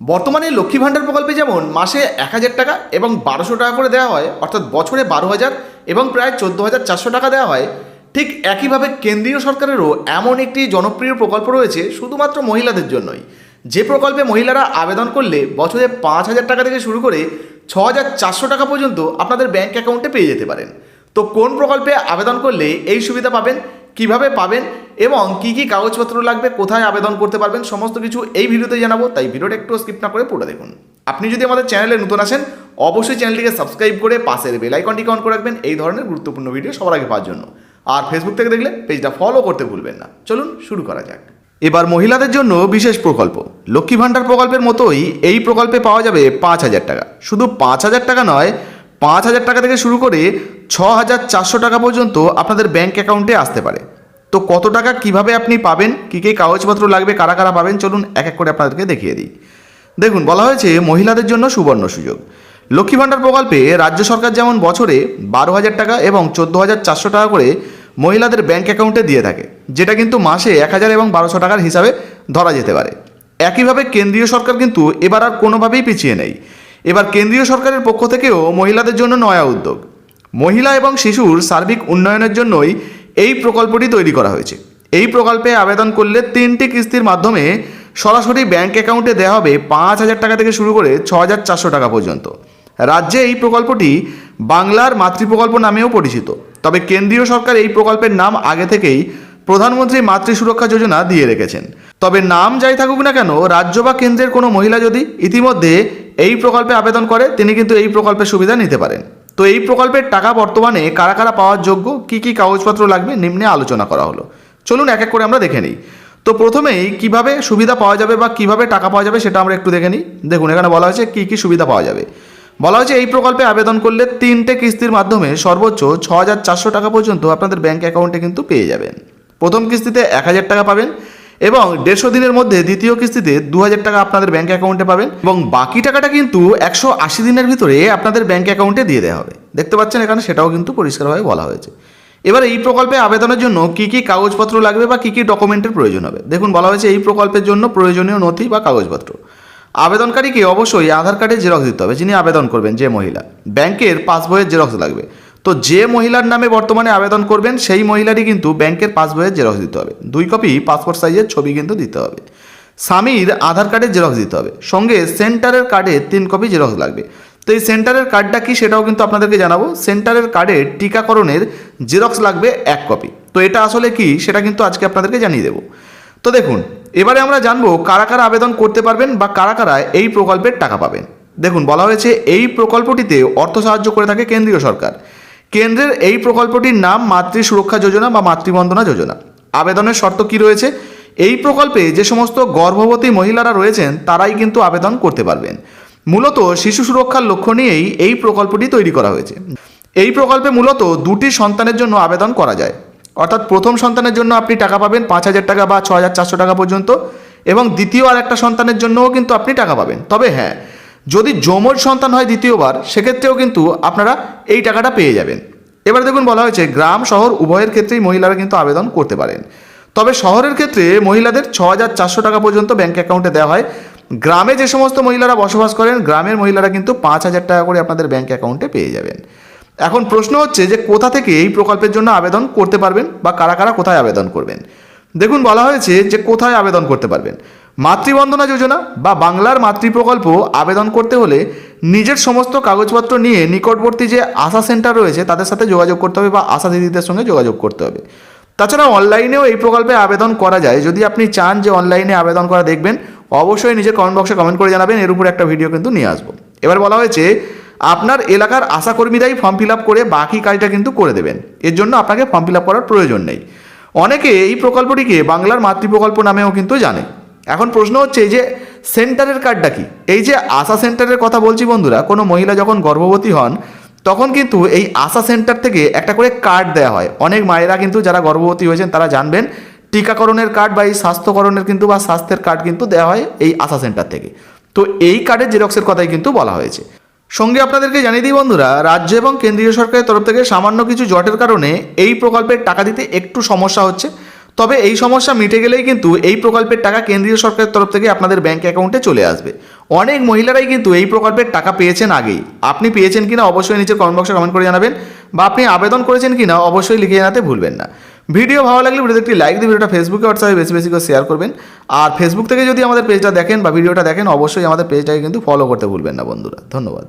বর্তমানে লক্ষ্মী ভাণ্ডার প্রকল্পে যেমন মাসে এক হাজার টাকা এবং বারোশো টাকা করে দেওয়া হয়, অর্থাৎ বছরে বারো হাজার এবং প্রায় চোদ্দ হাজার চারশো টাকা দেওয়া হয়, ঠিক একইভাবে কেন্দ্রীয় সরকারেরও এমন একটি জনপ্রিয় প্রকল্প রয়েছে শুধুমাত্র মহিলাদের জন্যই। যে প্রকল্পে মহিলারা আবেদন করলে বছরে পাঁচ হাজার টাকা থেকে শুরু করে ছ হাজার চারশো টাকা পর্যন্ত আপনাদের ব্যাঙ্ক অ্যাকাউন্টে পেয়ে যেতে পারেন। তো কোন প্রকল্পে আবেদন করলে এই সুবিধা পাবেন কীভাবে পাবেন এবং কি কি কাগজপত্র লাগবে, কোথায় আবেদন করতে পারবেন, সমস্ত কিছু এই ভিডিওতে জানাব, তাই ভিডিওটা একটু স্কিপ না করে পুরো দেখুন। আপনি যদি আমাদের চ্যানেলে নতুন আসেন অবশ্যই চ্যানেলটিকে সাবস্ক্রাইব করে পাশের বেল আইকনটিকে অন করে রাখবেন, এই ধরনের গুরুত্বপূর্ণ ভিডিও সবার আগে পাওয়ার জন্য। আর ফেসবুক থেকে দেখলে পেজটা ফলো করতে ভুলবেন না। চলুন শুরু করা যাক। এবার মহিলাদের জন্য বিশেষ প্রকল্প। লক্ষ্মী ভাণ্ডার প্রকল্পের মতোই এই প্রকল্পে পাওয়া যাবে পাঁচ হাজার টাকা। শুধু পাঁচ হাজার টাকা নয়, পাঁচ হাজার টাকা থেকে শুরু করে ছ হাজার চারশো টাকা পর্যন্ত আপনাদের ব্যাঙ্ক অ্যাকাউন্টে আসতে পারে। তো কত টাকা কীভাবে আপনি পাবেন, কী কী কাগজপত্র লাগবে, কারা কারা পাবেন, চলুন এক এক করে আপনাদেরকে দেখিয়ে দিই। দেখুন, বলা হয়েছে মহিলাদের জন্য সুবর্ণ সুযোগ। লক্ষ্মী ভাণ্ডার প্রকল্পে রাজ্য সরকার যেমন বছরে বারো হাজার টাকা এবং চোদ্দ হাজার চারশো টাকা করে মহিলাদের ব্যাঙ্ক অ্যাকাউন্টে দিয়ে থাকে, যেটা কিন্তু মাসে এক হাজার এবং বারোশো টাকার হিসাবে ধরা যেতে পারে। একইভাবে কেন্দ্রীয় সরকার কিন্তু এবার আর কোনোভাবেই পিছিয়ে নেই। এবার কেন্দ্রীয় সরকারের পক্ষ থেকেও মহিলাদের জন্য নয়া উদ্যোগ। মহিলা এবং শিশুর সার্বিক উন্নয়নের জন্যই এই প্রকল্পটি তৈরি করা হয়েছে। এই প্রকল্পে আবেদন করলে তিনটি কিস্তির মাধ্যমে সরাসরি ব্যাংক অ্যাকাউন্টে দেওয়া হবে পাঁচ হাজার টাকা থেকে শুরু করে ছ হাজার চারশো টাকা পর্যন্ত। রাজ্যে এই প্রকল্পটি বাংলার মাতৃ প্রকল্প নামেও পরিচিত। তবে কেন্দ্রীয় সরকার এই প্রকল্পের নাম আগে থেকেই প্রধানমন্ত্রী মাতৃ সুরক্ষা যোজনা দিয়ে রেখেছেন। তবে নাম যাই থাকুক না কেন, রাজ্য বা কেন্দ্রের কোনো মহিলা যদি ইতিমধ্যে এই প্রকল্পে আবেদন করে, তিনি কিন্তু এই প্রকল্পের সুবিধা নিতে পারেন। তো এই প্রকল্পের টাকা বর্তমানে কারা কারা পাওয়ার যোগ্য? কী কী কাগজপত্র লাগবে? নিম্নে আলোচনা করা হলো। চলুন এক এক করে আমরা দেখে নিই। তো প্রথমেই কীভাবে সুবিধা পাওয়া যাবে বা কীভাবে টাকা পাওয়া যাবে সেটা আমরা একটু দেখে নিই। দেখুন, এখানে বলা হয়েছে কী কী সুবিধা পাওয়া যাবে। বলা হয়েছে এই প্রকল্পে আবেদন করলে তিনটে কিস্তির মাধ্যমে সর্বোচ্চ ছ হাজার চারশো টাকা পর্যন্ত আপনাদের ব্যাঙ্ক অ্যাকাউন্টে কিন্তু পেয়ে যাবেন। প্রথম কিস্তিতে এক হাজার টাকা পাবেন এবং দেড়শো দিনের মধ্যে দ্বিতীয় কিস্তিতে দু হাজার টাকা আপনাদের ব্যাঙ্ক অ্যাকাউন্টে পাবেন এবং বাকি টাকাটা কিন্তু একশো আশি দিনের ভিতরে আপনাদের ব্যাঙ্ক অ্যাকাউন্টে দিয়ে দেওয়া হবে। দেখতে পাচ্ছেন এখানে সেটাও কিন্তু পরিষ্কারভাবে বলা হয়েছে। এবার এই প্রকল্পে আবেদনের জন্য কী কী কাগজপত্র লাগবে বা কী কী ডকুমেন্টের প্রয়োজন হবে? দেখুন, বলা হয়েছে এই প্রকল্পের জন্য প্রয়োজনীয় নথি বা কাগজপত্র। আবেদনকারীকে অবশ্যই আধার কার্ডের জেরক্স দিতে হবে, যিনি আবেদন করবেন, যে মহিলা। ব্যাংকের পাসবইয়ের জেরক্স লাগবে। তো যে মহিলার নামে বর্তমানে আবেদন করবেন, সেই মহিলারই কিন্তু ব্যাংকের পাসবইয়ের জেরক্স দিতে হবে। দুই কপি পাসপোর্ট সাইজের ছবি কিন্তু দিতে হবে। স্বামীর আধার কার্ডের জেরক্স দিতে হবে। সঙ্গে সেন্টারের কার্ডে তিন কপি জেরক্স লাগবে। তো এই সেন্টারের কার্ডটা কি সেটাও কিন্তু আপনাদেরকে জানাব। সেন্টারের কার্ডের টিকাকরণের জেরক্স লাগবে এক কপি। তো এটা আসলে কি সেটা কিন্তু আজকে আপনাদেরকে জানিয়ে দেবো। তো দেখুন, এবারে আমরা জানব কারা কারা আবেদন করতে পারবেন বা কারা কারা এই প্রকল্পের টাকা পাবেন। দেখুন, বলা হয়েছে এই প্রকল্পটিতে অর্থ সাহায্য করে থাকে কেন্দ্রীয় সরকার। কেন্দ্রের এই প্রকল্পটির নাম মাতৃ সুরক্ষা যোজনা বা মাতৃবন্দনা যোজনা। আবেদনের শর্ত কি রয়েছে? এই প্রকল্পে যে সমস্ত গর্ভবতী মহিলারা রয়েছেন, তারাই কিন্তু আবেদন করতে পারবেন। মূলত শিশু সুরক্ষার লক্ষ্য নিয়েই এই প্রকল্পটি তৈরি করা হয়েছে। এই প্রকল্পে মূলত দুটি সন্তানের জন্য আবেদন করা যায়। অর্থাৎ প্রথম সন্তানের জন্য আপনি টাকা পাবেন পাঁচ হাজার টাকা বা ছ হাজার চারশো টাকা পর্যন্ত এবং দ্বিতীয় আর একটা সন্তানের জন্যও কিন্তু আপনি টাকা পাবেন। তবে হ্যাঁ যদি যমজ সন্তান হয় দ্বিতীয়বার, সেক্ষেত্রেও কিন্তু আপনারা এই টাকাটা পেয়ে যাবেন। এবার দেখুন বলা হয়েছে, গ্রাম, শহর, উভয়ের ক্ষেত্রেই মহিলারা কিন্তু আবেদন করতে পারেন। তবে শহরের ক্ষেত্রে মহিলাদের ছ হাজার চারশো টাকা পর্যন্ত ব্যাঙ্ক অ্যাকাউন্টে দেওয়া হয়। গ্রামে যে সমস্ত মহিলারা বসবাস করেন, গ্রামের মহিলারা কিন্তু পাঁচ হাজার টাকা করে আপনাদের ব্যাঙ্ক অ্যাকাউন্টে পেয়ে যাবেন। এখন প্রশ্ন হচ্ছে যে, কোথা থেকে এই প্রকল্পের জন্য আবেদন করতে পারবেন বা কারা কারা কোথায় আবেদন করবেন? দেখুন বলা হয়েছে যে, কোথায় আবেদন করতে পারবেন? মাতৃবন্দনা যোজনা বা বাংলার মাতৃ প্রকল্প আবেদন করতে হলে নিজের সমস্ত কাগজপত্র নিয়ে নিকটবর্তী যে আশা সেন্টার রয়েছে, তাদের সাথে যোগাযোগ করতে হবে বা আশা দিদিদের সঙ্গে যোগাযোগ করতে হবে। তাছাড়া অনলাইনেও এই প্রকল্পে আবেদন করা যায়। যদি আপনি চান যে অনলাইনে আবেদন করা দেখবেন, অবশ্যই নিজের কমেন্ট বক্সে কমেন্ট করে জানাবেন। এর উপরে একটা ভিডিও কিন্তু নিয়ে আসব। এবার বলা হয়েছে, আপনার এলাকার আশাকর্মীরাই ফর্ম ফিল আপ করে বাকি কাজটা কিন্তু করে দেবেন। এর জন্য আপনাকে ফর্ম ফিল আপ করার প্রয়োজন নেই। অনেকে এই প্রকল্পটিকে বাংলার মাতৃ প্রকল্প নামেও কিন্তু জানে। এখন প্রশ্ন হচ্ছে এই যে সেন্টারের কার্ডটা কি? এই যে আশা সেন্টারের কথা বলছি বন্ধুরা, কোনো মহিলা যখন গর্ভবতী হন, তখন কিন্তু এই আশা সেন্টার থেকে একটা করে কার্ড দেওয়া হয়। অনেক মায়েরা কিন্তু যারা গর্ভবতী হয়েছেন, তারা জানবেন টিকাকরণের কার্ড বা এই স্বাস্থ্যকরণের কিন্তু বা স্বাস্থ্যের কার্ড কিন্তু দেওয়া হয় এই আশা সেন্টার থেকে। তো এই কার্ডের জেরক্সের কথাই কিন্তু বলা হয়েছে। সঙ্গে আপনাদেরকে জানিয়ে দিই বন্ধুরা, রাজ্য এবং কেন্দ্রীয় সরকারের তরফ থেকে সামান্য কিছু জটের কারণে এই প্রকল্পের টাকা দিতে একটু সমস্যা হচ্ছে। তবে এই সমস্যা মিটে গেলেই কিন্তু এই প্রকল্পের টাকা কেন্দ্রীয় সরকারের তরফ থেকে আপনাদের ব্যাঙ্ক অ্যাকাউন্টে চলে আসবে। অনেক মহিলারাই কিন্তু এই প্রকল্পের টাকা পেয়েছেন আগেই। আপনি পেয়েছেন কিনা অবশ্যই নিচে কমেন্ট বক্সে কমেন্ট করে জানাবেন বা আপনি আবেদন করেছেন কিনা অবশ্যই লিখে জানাতে ভুলবেন না। ভিডিও ভালো লাগলে ভিডিওতে একটি লাইক দিয়ে ভিডিওটা ফেসবুকে হোয়াটসঅ্যাপে বেশি বেশি করে শেয়ার করবেন। আর ফেসবুক থেকে যদি আমাদের পেজটা দেখেন বা ভিডিওটা দেখেন, অবশ্যই আমাদের পেজটাকে কিন্তু ফলো করতে ভুলবেন না বন্ধুরা। ধন্যবাদ।